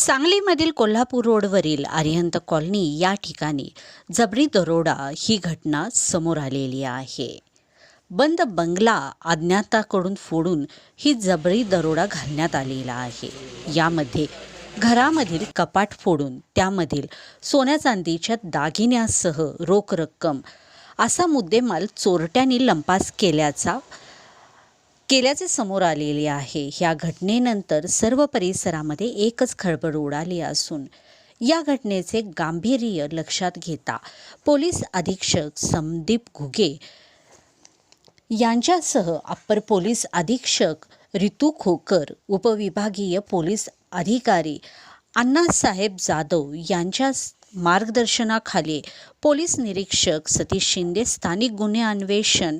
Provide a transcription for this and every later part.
सांगलीमधील कोल्हापूर रोडवरील आर्यंत कॉलनी या ठिकाणी जबरी दरोडा ही घटना समोर आलेली आहे. बंद बंगला अज्ञाताकडून फोडून ही जबरी दरोडा घालण्यात आलेला आहे. यामध्ये घरामधील कपाट फोडून त्यामधील सोन्या चांदीच्या दागिन्यासह रोख रक्कम असा मुद्देमाल चोरट्यांनी लंपास केल्याचा केल्याचे समोर आलेले आहे. या घटनेनंतर सर्व परिसरामध्ये एकच खळबळ उडाली असून या घटनेचे गांभीर्य लक्षात घेता पोलीस अधीक्षक संदीप घुगे यांच्यासह अप्पर पोलीस अधीक्षक रितू खोकर उपविभागीय पोलीस अधिकारी अण्णासाहेब जाधव यांच्या मार्गदर्शनाखाली पोलीस निरीक्षक सतीश शिंदे स्थानिक गुन्हे अन्वेषण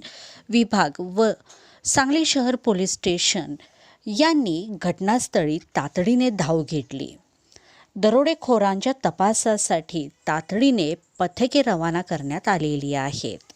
विभाग व सांगली शहर पोलीस स्टेशन यांनी घटनास्थळी तातडीने धाव घेतली. दरोडेखोरांच्या तपासासाठी तातडीने पथके रवाना करण्यात आलेली आहेत.